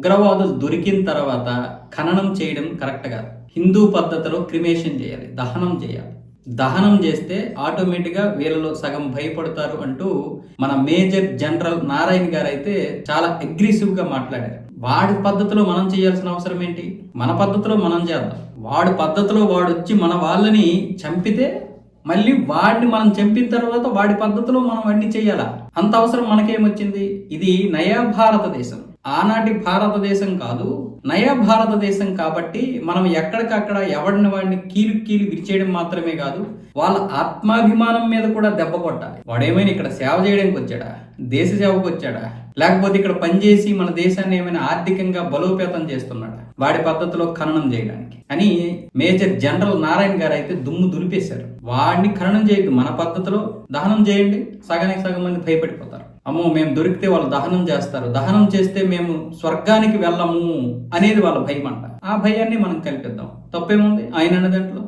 ఉగ్రవాదులు దొరికిన తర్వాత ఖననం చేయడం కరెక్ట్ కాదు. హిందూ పద్ధతిలో క్రిమేషన్ చేయాలి దహనం చేయాలి. దహనం చేస్తే ఆటోమేటిక్గా వీళ్ళలో సగం భయపడతారు అంటూ మన మేజర్ జనరల్ నారాయణ గారు అయితే చాలా అగ్రెసివ్గా మాట్లాడారు. వాడి పద్ధతిలో మనం చేయాల్సిన అవసరం ఏంటి? మన పద్ధతిలో మనం చేద్దాం. వాడి పద్ధతిలో వాడు వచ్చి మన వాళ్ళని చంపితే మళ్ళీ వాడిని మనం చంపిన తర్వాత వాడి పద్ధతిలో మనం అన్ని చేయాలా? అంత అవసరం మనకేమొచ్చింది? ఇది నయా భారతదేశం ఆనాటి భారతదేశం కాదు నయా భారతదేశం కాబట్టి మనం ఎక్కడికక్కడ ఎవడిని వాడిని కీలు కీలు విరిచేయడం మాత్రమే కాదు వాళ్ళ ఆత్మాభిమానం మీద కూడా దెబ్బ కొట్టాలి. వాడేమైనా ఇక్కడ సేవ చేయడానికి వచ్చాడా? దేశ సేవకు వచ్చాడా? లేకపోతే ఇక్కడ పనిచేసి మన దేశాన్ని ఏమైనా ఆర్థికంగా బలోపేతం చేస్తున్నాడా? వాడి పద్ధతిలో ఖననం చేయడానికి. అని మేజర్ జనరల్ నారాయణ గారు అయితే దుమ్ము దులిపేశారు. వాడిని ఖననం చేయొద్దు మన పద్ధతిలో దహనం చేయండి సగానికి సగం మంది భయపడిపోతారు. అమ్మో మేము దొరికితే వాళ్ళు దహనం చేస్తారు. దహనం చేస్తే మేము స్వర్గానికి వెళ్ళము అనేది వాళ్ళ భయం అంట ఆ భయాన్ని మనం కల్పిద్దాం. తప్పేముంది? ఆయన అన్న దాంట్లో